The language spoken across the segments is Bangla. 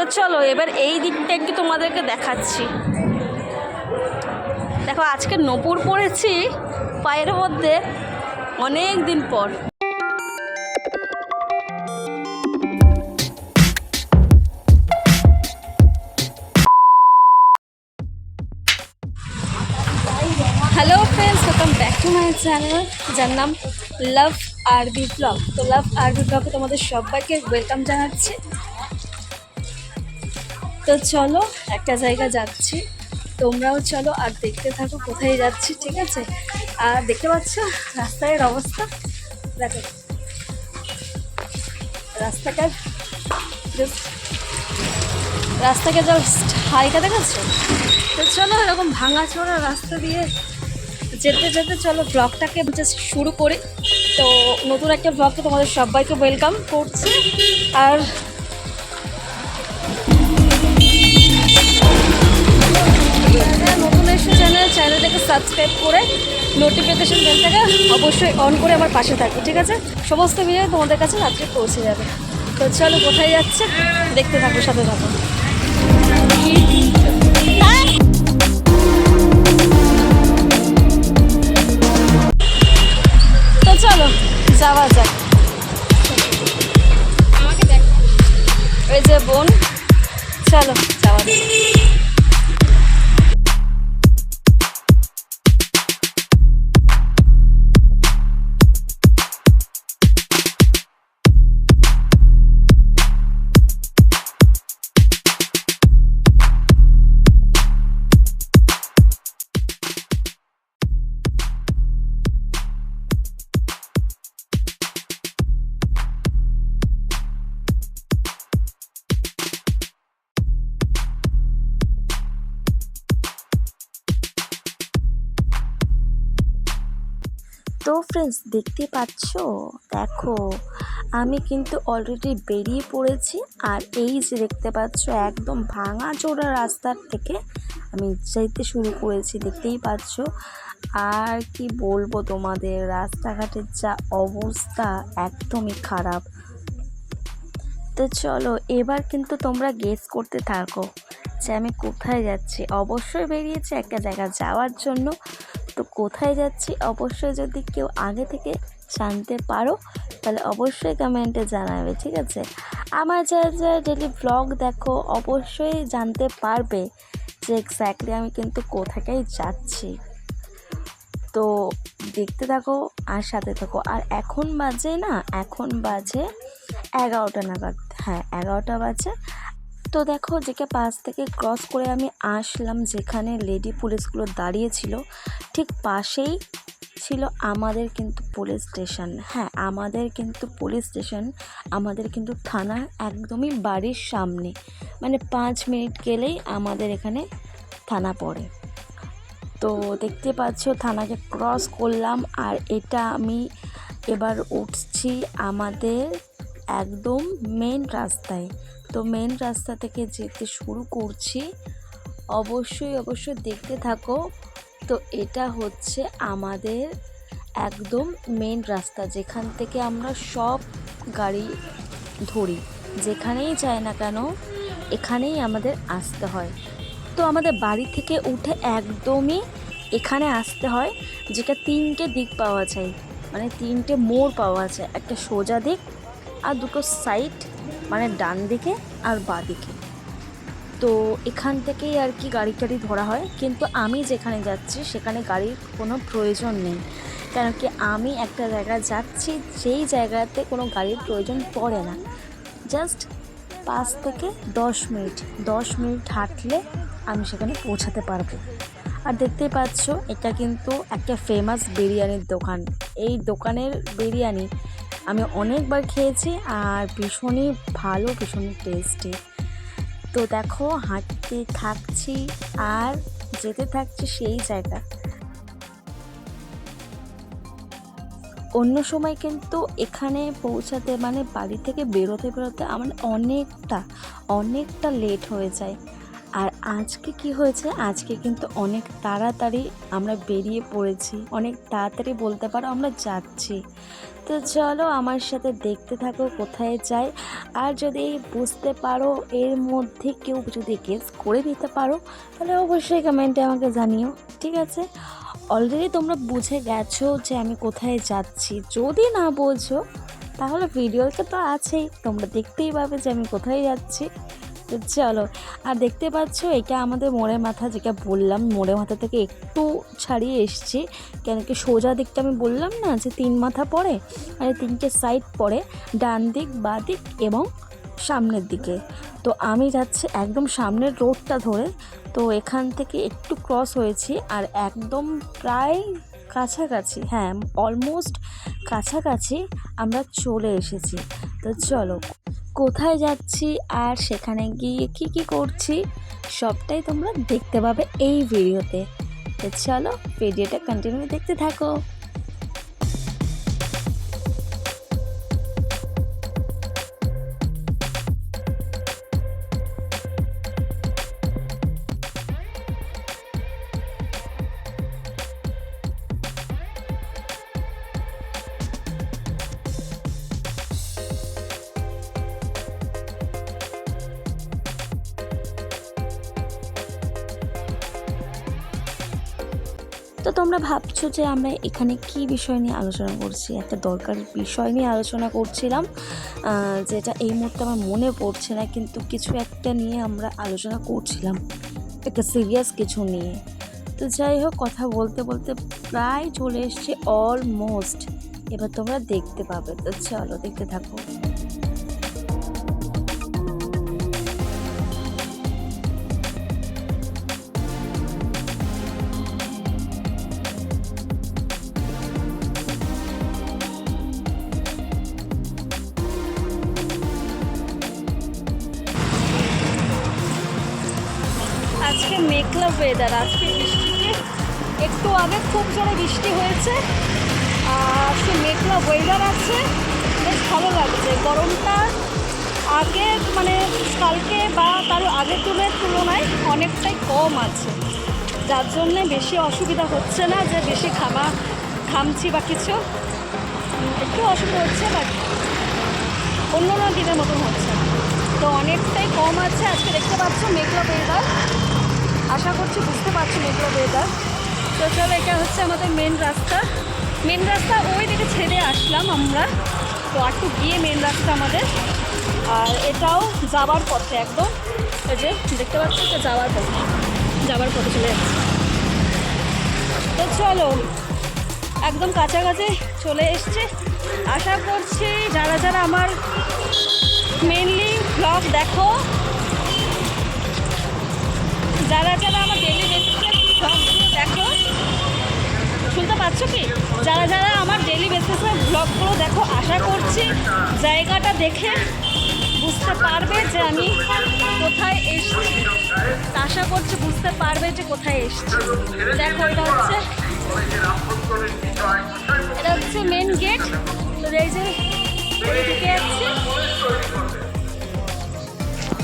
তো চলো, এবার এই দিকটা একটু তোমাদেরকে দেখাচ্ছি। দেখো, আজকে নপুর পড়েছি পায়ের মধ্যে অনেক দিন পর। Hello friends welcome back to my channel যার নাম লাভ আরবি ব্লগ তো লাভ আরবি ব্লগে তোমাদের সবাইকে ওয়েলকাম জানাচ্ছি। তো চলো, একটা জায়গা যাচ্ছি। তোমরাও চলো আর দেখতে থাকো কোথায় যাচ্ছি, ঠিক আছে? আর দেখতে পাচ্ছ রাস্তার অবস্থা? দেখো। রাস্তাটা রাস্তাকে জাস্ট হাইটা দেখাচ্ছ? তো চলো, এরকম ভাঙা চোরা রাস্তা দিয়ে যেতে যেতে চলো, ব্লগটাকে জাস্ট শুরু করি। তো নতুন একটা ব্লগকে তোমাদের সবাইকে ওয়েলকাম করছি। আর চ্যানেলটাকে সাবস্ক্রাইব করে নোটিফিকেশন বেলটাকে অবশ্যই অন করে আমার পাশে থাকবে, ঠিক আছে? সমস্ত ভিডিও তোমাদের কাছে রাত্রে পৌঁছে যাবে। তো চলো, কোথায় যাচ্ছে? দেখতে থাকো, সাথে থাকো। তো চলো, যাওয়া যাক। ওই যে বোন, চলো, যাওয়া যাক। ফ্রেন্ডস দেখতে পাচ্ছ? দেখো, আমি কিন্তু অলরেডি বেরিয়ে পড়েছি আর এই যে দেখতে পাচ্ছ, একদম ভাঙা চোরা রাস্তার থেকে আমি যাইতে শুরু করেছি, দেখতেই পাচ্ছ। আর কি বলব তোমাদের, রাস্তাঘাটের যা অবস্থা একদমই খারাপ। তো চলো, এবার কিন্তু তোমরা গেস করতে থাকো যে আমি কোথায় যাচ্ছি। অবশ্যই বেরিয়েছি একটা জায়গা যাওয়ার জন্য। তো কোথায় যাচ্ছি? অবশ্যই যদি কেউ আগে থেকে জানতে পারো, তাহলে অবশ্যই কমেন্টে জানাবে, ঠিক আছে? আমার যারা যারা ডেলি ব্লগ দেখো, অবশ্যই জানতে পারবে যে এক্স্যাক্টলি আমি কিন্তু কোথাকায় যাচ্ছি। তো দেখতে থাকো আর সাথে থাকো। আর এখন বাজে না? এখন বাজে এগারোটা নাগাদ। হ্যাঁ এগারোটা বাজে। তো দেখো, যেকে পাশ থেকে ক্রস করে আমি আসলাম যেখানে লেডি পুলিশগুলো দাঁড়িয়েছিল, ঠিক পাশেই ছিল আমাদের কিন্তু পুলিশ স্টেশন। হ্যাঁ আমাদের কিন্তু পুলিশ স্টেশন, আমাদের কিন্তু থানা একদমই বাড়ির সামনে। মানে পাঁচ মিনিট গেলেই আমাদের এখানে থানা পড়ে। তো দেখতে পাচ্ছ, থানাকে ক্রস করলাম আর এটা আমি এবার উঠছি আমাদের একদম মেন রাস্তায়। তো মেন রাস্তা থেকে যেতে শুরু করছি। অবশ্যই অবশ্যই দেখতে থাকো। তো এটা হচ্ছে আমাদের একদম মেন রাস্তা, যেখান থেকে আমরা সব গাড়ি ধরি। যেখানেই যাই না কেন, এখানেই আমাদের আসতে হয়। তো আমাদের বাড়ি থেকে উঠে একদমই এখানে আসতে হয়, যেটা তিনটে দিক পাওয়া যায়। মানে তিনটে মোড় পাওয়া যায়, একটা সোজা দিক আর দুটো সাইড মানে ডান দিকে আর বাঁ দিকে। তো এখান থেকেই আর কি গাড়ি টাড়ি ধরা হয়। কিন্তু আমি যেখানে যাচ্ছি, সেখানে গাড়ির কোনো প্রয়োজন নেই। কেন কি আমি একটা জায়গায় যাচ্ছি যেই জায়গাতে কোনো গাড়ির প্রয়োজন পড়ে না। জাস্ট পাঁচ থেকে দশ মিনিট দশ মিনিট হাঁটলে আমি সেখানে পৌঁছাতে পারব। আর দেখতেই পাচ্ছ, এটা কিন্তু একটা ফেমাস বিরিয়ানির দোকান। এই দোকানের বিরিয়ানি আমি অনেকবার খেয়েছি আর ভীষণই ভালো, ভীষণই টেস্টি তো দেখো, হাঁটতে থাকছি আর যেতে থাকছি সেই জায়গা। অন্য সময় কিন্তু এখানে পৌঁছাতে মানে বাড়ি থেকে বেরোতে বেরোতে আমার অনেকটা অনেকটা লেট হয়ে যায়। আর আজকে কি হয়েছে? আজকে কিন্তু অনেক তাড়াতাড়ি আমরা বেরিয়ে পড়েছি। অনেক তাড়াতাড়ি বলতে পারো আমরা যাচ্ছি। তো চলো আমার সাথে দেখতে থাকো কোথায় যাই। আর যদি বুঝতে পারো এর মধ্যে কেউ যদি গেস করে দিতে পারো, তাহলে অবশ্যই কমেন্টে আমাকে জানিও, ঠিক আছে? অলরেডি তোমরা বুঝে গেছো যে আমি কোথায় যাচ্ছি। যদি না বোঝো, তাহলে ভিডিওতে তো আছেই। তোমরা দেখতেই পাবে যে আমি কোথায় যাচ্ছি। তো চলো। আর দেখতে পাচ্ছ, এটা আমাদের মোড়ে মাথা, যেটা বললাম মোড়ে মাথা থেকে একটু ছাড়িয়ে এসছি। কেন কি সোজা দিকটা আমি বললাম না, যে তিন মাথা পড়ে আর এই তিনটে সাইড পড়ে, ডান দিক, বাঁ দিক এবং সামনের দিকে। তো আমি যাচ্ছি একদম সামনের রোডটা ধরে, তো এখান থেকে একটু ক্রস হয়েছি, আর একদম প্রায় কাছাকাছি হ্যাঁ অলমোস্ট কাছাকাছি আমরা চলে এসেছি। তো চলো। কোথায় যাচ্ছি আর সেখানে গিয়ে কি কি করছি, সবটাই তোমরা দেখতে পাবে এই ভিডিওতে চলো ভিডিওটা কন্টিনিউ দেখতে থাকো। তো তোমরা ভাবছ যে আমরা এখানে কি বিষয় নিয়ে আলোচনা করছি? একটা দরকারি বিষয় নিয়ে আলোচনা করছিলাম যেটা এই মুহূর্তে আমার মনে পড়ছে না, কিন্তু কিছু একটা নিয়ে আমরা আলোচনা করছিলাম। একটা সিরিয়াস কিছু নিয়ে। তো যাই হোক, কথা বলতে বলতে প্রায় চলে এসছে অলমোস্ট এবার তোমরা দেখতে পাবে। তো চলো, দেখতে থাকো। ওয়েদার আজকে বৃষ্টিতে। একটু আগে খুব জোরে বৃষ্টি হয়েছে। আর আজকে মেঘলা ওয়েদার আছে। বেশ ভালো লাগছে। গরমটা আগে মানে কালকে বা তার আগের দিনের তুলনায় অনেকটাই কম আছে। যার জন্যে বেশি অসুবিধা হচ্ছে না যে বেশি খামা খামছি বা কিছু। একটু অসুবিধা হচ্ছে বাট অন্য দিনের মতন হচ্ছে তো অনেকটাই কম আছে। আজকে দেখতে পাচ্ছ মেঘলা ওয়েদার আশা করছি বুঝতে পারছি মেট্রো ওয়েদার তো চলো, এটা হচ্ছে আমাদের মেন রাস্তা। মেন রাস্তা ওই দিকে ছেড়ে আসলাম আমরা। তো একটু গিয়ে মেন রাস্তা আমাদের। আর এটাও যাবার পথে একদম। এই যে, দেখতে পাচ্ছি এটা যাওয়ার পথে। যাওয়ার পথে চলে যাচ্ছে। তো চলো, একদম কাছাকাছি চলে এসছে। আশা করছি যারা যারা আমার মেনলি ব্লগ দেখো যারা যারা আমার ডেলি বেসিসে দেখো, শুনতে পাচ্ছ কি? যারা যারা আমার ডেলি বেসিসে ব্লগগুলো দেখো, আশা করছি জায়গাটা দেখে বুঝতে পারবে যে আমি কোথায় এসেছি। আশা করছি বুঝতে পারবে যে কোথায় এসছি। দেখো, এটা হচ্ছে এটা হচ্ছে মেন গেট এই যে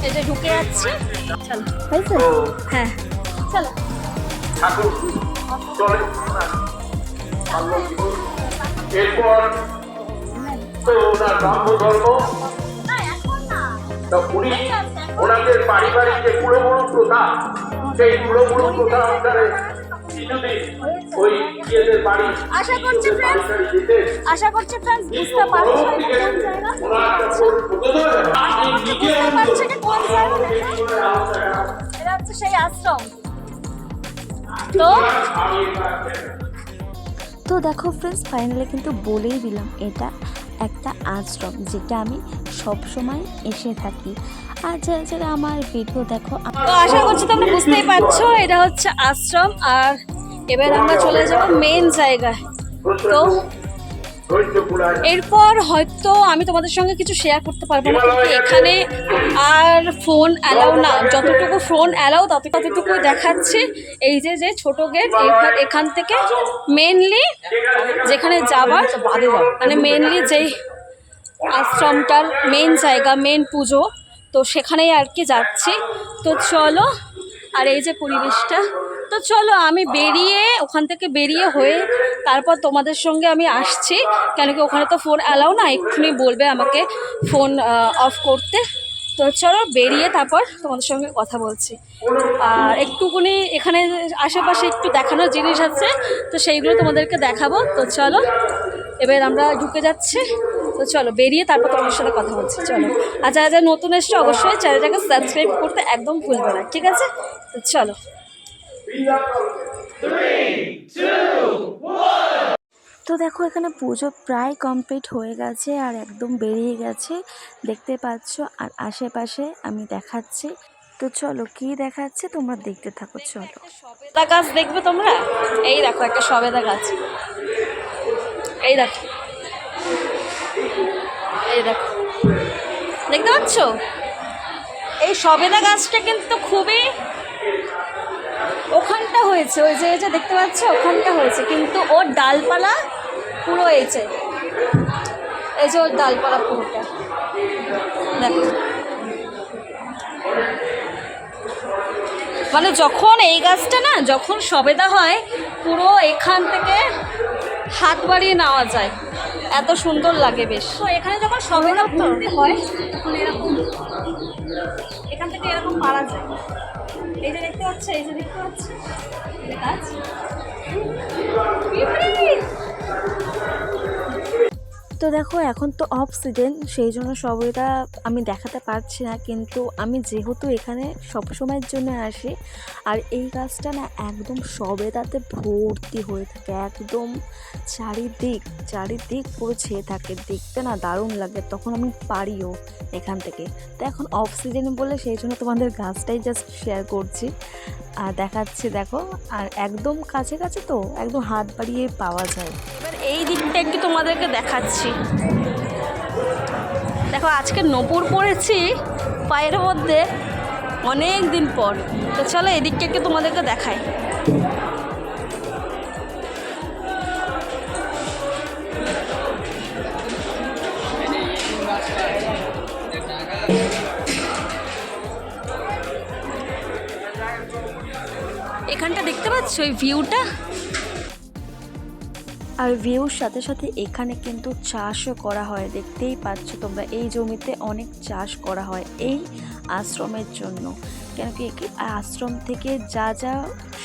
এই যে ঢুকে যাচ্ছি। চলো। হয়েছে হ্যাঁ। চলো। এরপর তো ওনার ব্রাহ্ম ধর্ম তা উনি ওনাদের পারিবারিক যে কুলগুরু প্রথা সেই কুলগুরু প্রথা অনুসারে ওই ইয়েদের বাড়ি আশা করছি ফ্রেন্ডস আশা করছি ফ্রেন্ডস বুঝতে পারছ সেই আশ্রম। তো? তো দেখো ফ্রেন্ডস ফাইনালি কিন্তু বলেই দিলাম এটা একটা আশ্রম যেটা আমি সব সময় এসে থাকি। আর যারা যারা আমার ভিডিও দেখো তো আশা করছি তোমরা বুঝতেই পারছ এটা হচ্ছে আশ্রম। আর এবার আমরা চলে যাব মেন জায়গায়। তো? এরপর হয়তো আমি তোমাদের সঙ্গে কিছু শেয়ার করতে পারব না কিন্তু এখানে আর ফোন অ্যালাউ না। যতটুকু ফোন অ্যালাউ তত ততটুকু দেখাচ্ছে। এই যে যে ছোট গেট এখান থেকে মেনলি যেখানে যাবার মানে মেনলি যেই আশ্রমটার মেন জায়গা মেন পুজো তো সেখানেই আর কি যাচ্ছি। তো চলো আর এই যে পরিবেশটা তো চলো আমি বেরিয়ে ওখান থেকে বেরিয়ে হয়ে তারপর তোমাদের সঙ্গে আমি আসছি। কেন কি ওখানে তো ফোন অ্যালাউ না এক্ষুনি বলবে আমাকে ফোন অফ করতে। তো চলো বেরিয়ে তারপর তোমাদের সঙ্গে কথা বলছি। আর একটুকুনি এখানে আশেপাশে একটু দেখানোর জিনিস আছে তো সেইগুলো তোমাদেরকে দেখাবো। তো চলো এবার আমরা ঢুকে যাচ্ছি। তো চলো বেরিয়ে তারপর তোমাদের সাথে কথা বলছি। চলো। আর যারা যারা নতুন এসছে অবশ্যই চ্যানেলটাকে সাবস্ক্রাইব করতে একদম ভুলবে না ঠিক আছে? তো চলো। তো দেখো, এখানে পুজো প্রায় কমপ্লিট হয়ে গেছে আর একদম বেরিয়ে গেছে। দেখতে পাচ্ছ, আর আশেপাশে আমি দেখাচ্ছি। তো চলো, কি দেখাচ্ছে তোমরা দেখতে থাকো, চলো। সবেদা গাছ দেখবে তোমরা? এই দেখো, একটা সবেদা গাছ। এই দেখো। এই দেখো। দেখতে পাচ্ছ? এই সবেদা গাছটা কিন্তু খুবই হয়েছে ওই যে এই যে দেখতে পাচ্ছ ওখানটা হয়েছে কিন্তু ওর ডালপালা পুরো হয়েছে এই যে ওর ডালপালা পুরোটা। দেখো। মানে যখন এই গাছটা না যখন সবেদা হয় পুরো এখান থেকে হাত বাড়িয়ে নেওয়া যায়। এত সুন্দর লাগে বেশ। তো এখানে যখন সবেদা হয়। তখন এরকম এখান থেকে এরকম পারা যায়। এই যে দেখতে পাচ্ছ এই যে দেখতে পাচ্ছ পিঁপড়ে! তো দেখো, এখন তো অফ সিজন সেই জন্য সবইটা আমি দেখাতে পারছি না, কিন্তু আমি যেহেতু এখানে সবসময়ের জন্য আসি, আর এই গাছটা না একদম সবেদাতে ভর্তি হয়ে থাকে, একদম চারিদিক চারিদিক পুরো ছেয়ে থাকে, দেখতে না দারুণ লাগে, তখন আমি পারিও এখান থেকে। তো এখন অফ সিজনে বলে সেই জন্য তোমাদের গাছটাই জাস্ট শেয়ার করছি, আর দেখাচ্ছি দেখো, আর একদম কাছে কাছে তো একদম হাত বাড়িয়ে পাওয়া যায়। এবার এই দিকটা একটু তোমাদেরকে দেখাচ্ছি। দেখো, আজকে নপুর পড়েছি পায়ের মধ্যে অনেক দিন পর। তো চলো এই দিকটা একটু তোমাদেরকে দেখাই। এখানটা দেখতে পাচ্ছ? ওই ভিউটা আর ভিউর সাথে সাথে এখানে কিন্তু চাষও করা হয়, দেখতেই পাচ্ছ তোমরা। এই জমিতে অনেক চাষ করা হয় এই আশ্রমের জন্য। কেন কি আশ্রম থেকে যা যা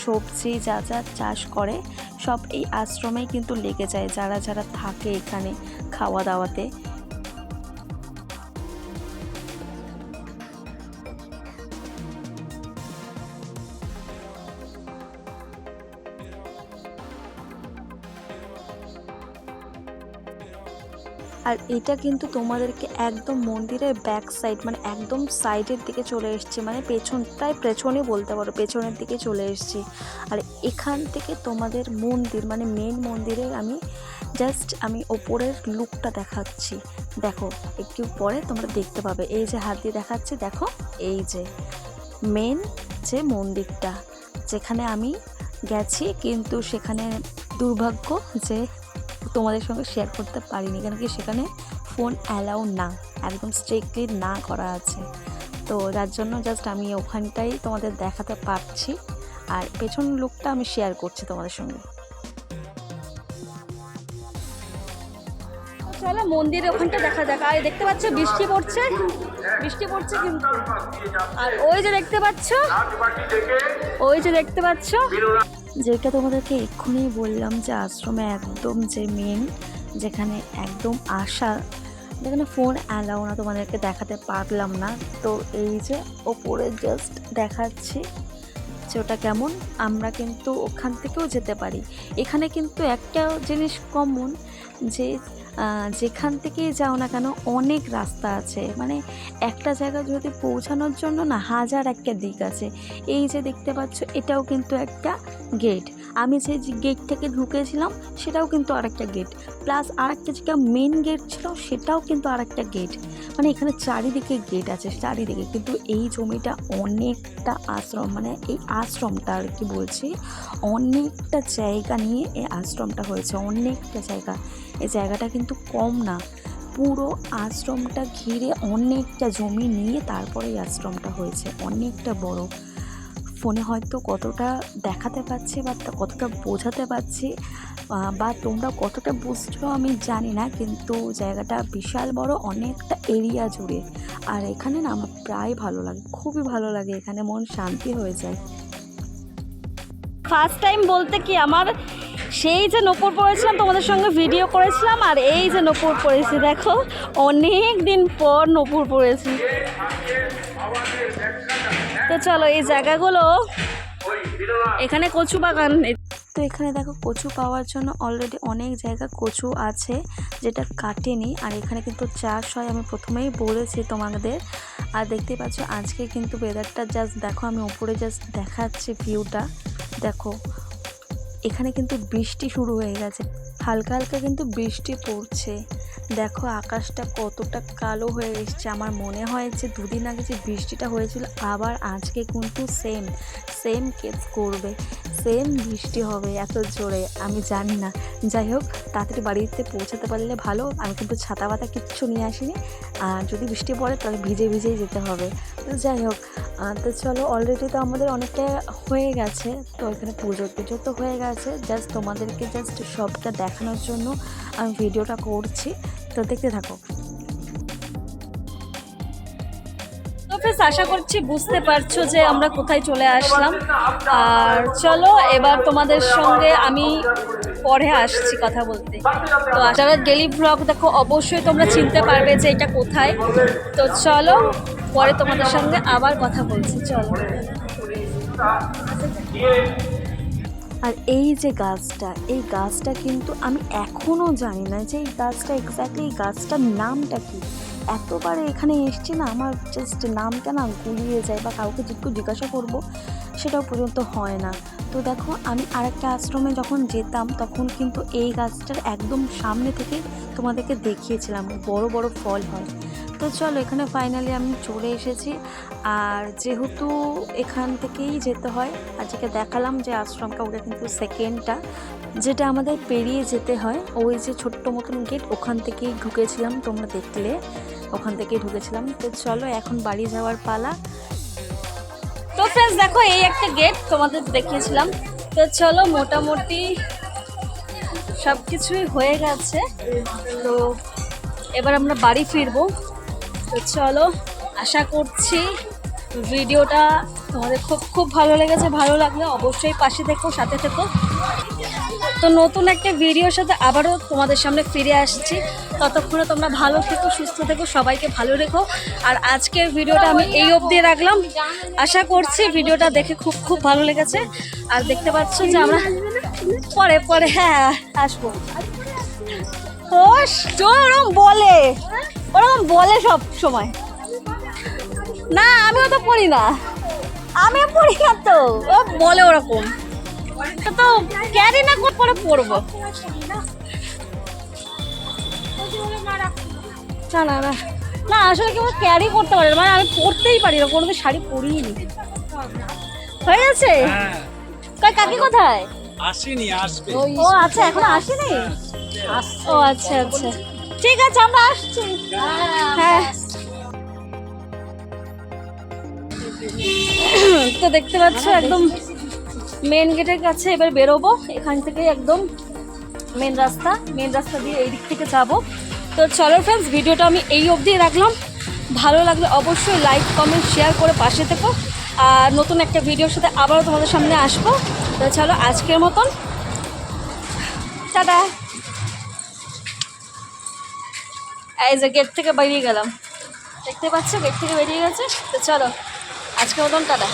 সবজি, যা যা চাষ করে, সব এই আশ্রমেই কিন্তু লেগে যায়, যারা যারা থাকে এখানে খাওয়া দাওয়াতে আর এটা কিন্তু তোমাদেরকে একদম মন্দিরের ব্যাক সাইড মানে একদম সাইডের দিকে চলে এসছে। মানে পেছন, প্রায় পেছনে বলতে পারো, পেছনের দিকে চলে এসছি। আর এখান থেকে তোমাদের মন্দির মানে মেন মন্দিরে আমি জাস্ট আমি ওপরের লুকটা দেখাচ্ছি। দেখো, একটু পরে তোমরা দেখতে পাবে। এই যে হাত দিয়ে দেখাচ্ছি, দেখো, এই যে মেন যে মন্দিরটা, যেখানে আমি গেছি, কিন্তু সেখানে দুর্ভাগ্য যে তোমাদের সঙ্গে শেয়ার করতে পারিনি, কেন কি সেখানে ফোন অ্যালাউ না, একদম স্ট্রিক্টলি না করা আছে। তো যার জন্য জাস্ট আমি ওখানটাই তোমাদের দেখাতে পারছি, আর পেছন লুকটা আমি শেয়ার করছি তোমাদের সঙ্গে। চলো মন্দিরের ওখানটা দেখা যাক। আর দেখতে পাচ্ছ বৃষ্টি পড়ছে বৃষ্টি পড়ছে কিন্তু। আর ওই যে দেখতে পাচ্ছ, ওই যে দেখতে পাচ্ছ যেটা তোমাদেরকে এক্ষুনি বললাম যে আশ্রমে একদম যে মেন যেখানে একদম আশা যেখানে ফোন অ্যালাও না তোমাদেরকে দেখাতে পারলাম না। তো এই যে ওপরে জাস্ট দেখাচ্ছি যে ওটা কেমন, আমরা কিন্তু ওখান থেকেও যেতে পারি। এখানে কিন্তু একটা জিনিস কমন যে যেখান থেকেই যাও না কেন, অনেক রাস্তা আছে। মানে একটা জায়গা যদি পৌঁছানোর জন্য না, হাজার একটা দিক আছে। এই যে দেখতে পাচ্ছ, এটাও কিন্তু একটা গেট আমি যে গেট থেকে ঢুকেছিলাম, সেটাও কিন্তু আরেকটা গেট প্লাস আরেকটা যেটা মেন গেট ছিল, সেটাও কিন্তু আরেকটা গেট মানে এখানে চারিদিকে গেট আছে, চারিদিকে। কিন্তু এই জমিটা অনেকটা আশ্রম মানে এই আশ্রমটা আর কি বলছি, অনেকটা জায়গা নিয়ে এই আশ্রমটা হয়েছে, অনেকটা জায়গা। এই জায়গাটা কিন্তু কম না, পুরো আশ্রমটা ঘিরে অনেকটা জমি নিয়ে তারপরে আশ্রমটা হয়েছে, অনেকটা বড়। ফোনে হয়তো কতটা দেখাতে পারছি বা কতটা বোঝাতে পারছি বা তোমরা কতটা বুঝছ আমি জানি না, কিন্তু জায়গাটা বিশাল বড়, অনেকটা এরিয়া জুড়ে। আর এখানে না আমার প্রায় ভালো লাগে, খুবই ভালো লাগে, এখানে মন শান্তি হয়ে যায়। ফার্স্ট টাইম বলতে কি আমার সেই যে নপুর পড়েছিলাম, তোমাদের সঙ্গে ভিডিও করেছিলাম, আর এই যে নপুর পড়েছি, দেখো অনেক দিন পর নপুর পড়েছি। চলো, এই জায়গাগুলো এখানে কচু বাগান। তো এখানে দেখো, কচু পাওয়ার জন্য অলরেডি অনেক জায়গা কচু আছে, যেটা কাটেনি। আর এখানে কিন্তু চাষ হয়, আমি প্রথমেই বলেছি তোমাদের। আর দেখতে পাচ্ছ, আজকে কিন্তু ওয়েদারটা জাস্ট দেখো, আমি উপরে জাস্ট দেখাচ্ছি ভিউটা দেখো, এখানে কিন্তু বৃষ্টি শুরু হয়ে গেছে। হালকা হালকা কিন্তু বৃষ্টি পড়ছে। দেখো, আকাশটা কতটা কালো হয়ে এসছে। আমার মনে হয় যে দুদিন আগে যে বৃষ্টিটা হয়েছিল, আবার আজকে কিন্তু সেম সেম কেস করবে। সেম বৃষ্টি হবে এত জোরে, আমি জানি না। যাই হোক, তাড়াতাড়ি বাড়িতে পৌঁছাতে পারলে ভালো। আমি কিন্তু ছাতা পাতা কিচ্ছু নিয়ে আসিনি। আর যদি বৃষ্টি পড়ে, তাহলে ভিজে ভিজেই যেতে হবে। তো যাই হোক তো চলো অলরেডি তো আমাদের অনেকটা হয়ে গেছে। তো এখানে পুজো টুজো তো হয়ে গেছে। জাস্ট তোমাদেরকে জাস্ট সবটা দেখানোর জন্য আমি ভিডিওটা করছি। তো দেখতে থাকো। আশা করছি বুঝতে পারছ যে আমরা কোথায় চলে আসলাম। আর চলো, এবার তোমাদের সঙ্গে আমি পরে আসছি কথা বলতে। তো যারা ডেলি ব্লগ দেখো, অবশ্যই তোমরা চিনতে পারবে যে এটা কোথায়। তো চলো, পরে তোমাদের সঙ্গে আবার কথা বলছি, চলো। আর এই যে গাছটা, এই গাছটা কিন্তু আমি এখনও জানি না যে এই গাছটা এক্স্যাক্টলি এই গাছটার নামটা কী। এতবার এখানে এসছি না, আমার জাস্ট নামটা না গুলিয়ে যায় বা কাউকে জিজ্ঞু জিজ্ঞাসা করব, সেটাও পর্যন্ত হয় না। তো দেখো, আমি আরেকটা আশ্রমে যখন যেতাম, তখন কিন্তু এই গাছটার একদম সামনে থেকে তোমাদেরকে দেখিয়েছিলাম, বড় বড় ফল হয়। তো চলো, এখানে ফাইনালি আমি চলে এসেছি। আর যেহেতু এখান থেকেই যেতে হয়, আজকে দেখালাম যে আশ্রমটা ওটা কিন্তু সেকেন্ডটা যেটা আমাদের পেরিয়ে যেতে হয়। ওই যে ছোট্ট মতন গেট ওখান থেকেই ঢুকেছিলাম তোমরা দেখলে। ওখান থেকেই ঢুকেছিলাম। তো চলো, এখন বাড়ি যাওয়ার পালা। তো ফ্রেন্ডস দেখো, এই একটা গেট তোমাদের দেখিয়েছিলাম। তো চলো, মোটামুটি সব কিছুই হয়ে গেছে। তো এবার আমরা বাড়ি ফিরবো। তো চলো, আশা করছি ভিডিওটা তোমাদের খুব খুব ভালো লেগেছে, ভালো লাগলে অবশ্যই পাশে থেকো, সাথে থেকো। তো নতুন একটা ভিডিওর সাথে আবারও তোমাদের সামনে ফিরে আসছি। ততক্ষণে তোমরা ভালো থেকো, সুস্থ থেকো, সবাইকে ভালো রেখো। আর আজকের ভিডিওটা আমি এই অবধি রাখলাম। আশা করছি ভিডিওটা দেখে খুব খুব ভালো লেগেছে। আর দেখতে পাচ্ছ যে আমরা পরে পরে হ্যাঁ আসব। ও ওরকম বলে। ওরকম বলে সব সময়। না আমিও তো পড়ি না। আমিও পড়ি না তো। ও বলে ওরকম। তো তো ক্যারি না করে পড়ব। না না না। না আসলে কেউ ক্যারি করতে পারে মানে আমি পড়তেই পারি না। কোনোদিন শাড়ি পরিনি। হয়ে গেছে? কই কাকি কোথায়? আসেনি আসবে। ও আচ্ছা এখন আসেনি? ও আচ্ছা আচ্ছা। ঠিক আছে, আমরা আসছি। হ্যাঁ। তো দেখতে পাচ্ছ একদম মেন গেটের কাছে এবার বেরোবো। এখান থেকে একদম মেন রাস্তা মেন রাস্তা দিয়ে এই দিক থেকে যাব। তো চলো ফ্রেন্ডস ভিডিওটা আমি এই অবধি রাখলাম। ভালো লাগলে অবশ্যই লাইক কমেন্ট শেয়ার করে পাশে থেকো। আর নতুন একটা ভিডিওর সাথে আবারও তোমাদের সামনে আসব। তো চলো আজকের মতন। টাটা। এই যে গেট থেকে বেরিয়ে গেলাম। দেখতে পাচ্ছ? গেট থেকে বেরিয়ে গেছে? তো চলো আজকে মতন টাটা।